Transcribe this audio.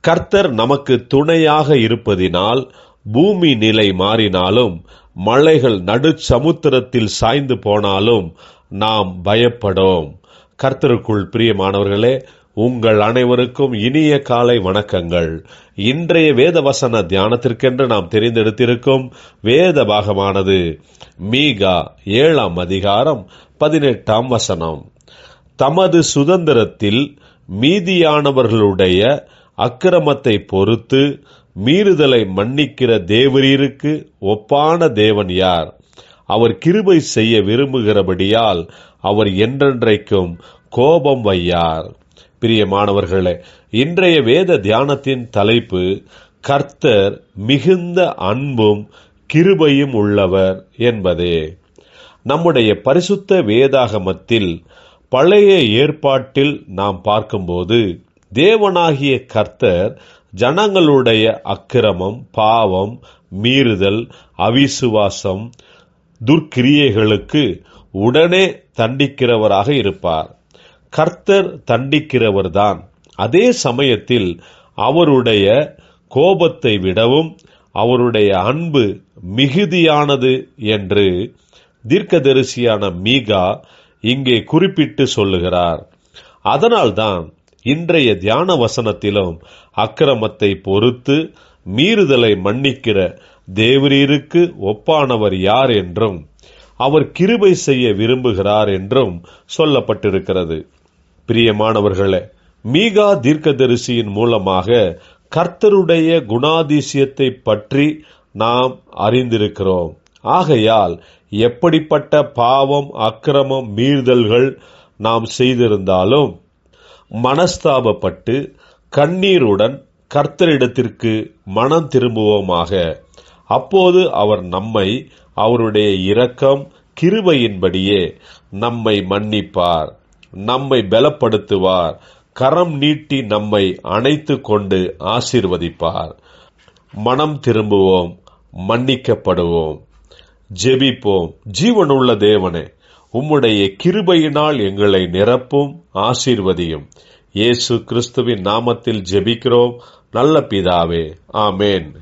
கர்த்தர் நமக்கு துணையாக இருப்பதினால் பூமி நிலை மாறினாலும் மலைகள் நடு சமுத்திரத்தில் சாய்ந்து போனாலும் நாம் பயப்படும். கர்த்தருக்குள் பிரியமானவர்களே உங்கள் அனைவருக்கும் இனிய காலை வணக்கங்கள். இன்றைய வேத வசன தியானத்திற்கென்று நாம் தெரிந்தெடுத்திருக்கும் வேத பாகமானது மீகா ஏழாம் அதிகாரம் பதினெட்டாம் வசனம். தமது சுதந்திரத்தில் மீதியானவர்களுடைய அக்கிரமத்தை பொறுத்து மீறுதலை மன்னிக்கிற தேவரீருக்கு ஒப்பான தேவன் யார்? அவர் கிருபை செய்ய விரும்புகிறபடியால் அவர் என்றென்றைக்கும் கோபம் வையார். பிரியமானவர்களே இன்றைய வேத தியானத்தின் தலைப்பு கர்த்தர் மிகுந்த அன்பும் கிருபையும் உள்ளவர் என்பதே. நம்முடைய பரிசுத்த வேதாகமத்தில் பழைய ஏற்பாட்டில் நாம் பார்க்கும்போது தேவனாகிய கர்த்தர் ஜனங்களுடைய அக்கிரமம் பாவம் மீறுதல் அவிசுவாசம் துர்க்கிரியைகளுக்கு உடனே தண்டிக்கிறவராக இருப்பார். கர்த்தர் தண்டிக்கிறவர்தான். அதே சமயத்தில் அவருடைய கோபத்தை விடவும் அவருடைய அன்பு மிகுதியானது என்று தீர்க்கதரிசியான மீகா இங்கே குறிப்பிட்டு சொல்லுகிறார். அதனால்தான் இன்றைய தியான வசனத்திலும் அக்கிரமத்தை பொறுத்து மீறுதலை மன்னிக்கிற தேவரீருக்கு ஒப்பானவர் யார் என்றும் அவர் கிருபை செய்ய விரும்புகிறார் என்றும் சொல்லப்பட்டிருக்கிறது. பிரியமானவர்களே மீகா தீர்க்கதரிசியின் மூலமாக கர்த்தருடைய குணாதிசயத்தை பற்றி நாம் அறிந்திருக்கிறோம். ஆகையால் எப்படிப்பட்ட பாவம் அக்கிரமம் மீறுதல்கள் நாம் செய்திருந்தாலும் மனஸ்தாபப்பட்டு கண்ணீருடன் கர்த்தரிடத்திற்கு மனம் திரும்புவோமாக. அப்போது அவர் நம்மை அவருடைய இரக்கம் கிருபையின்படியே நம்மை மன்னிப்பார் நம்மை பலப்படுத்துவார் கரம் நீட்டி நம்மை அணைத்து கொண்டு ஆசீர்வதிப்பார். மனம் திரும்புவோம் மன்னிக்கப்படுவோம் ஜெபிப்போம். ஜீவனுள்ள தேவனே உம்முடைய கிருபையினால் எங்களை நிரப்பும் ஆசீர்வதியும். இயேசு கிறிஸ்துவின் நாமத்தில் ஜெபிக்கிறோம். நல்ல பிதாவே ஆமேன்.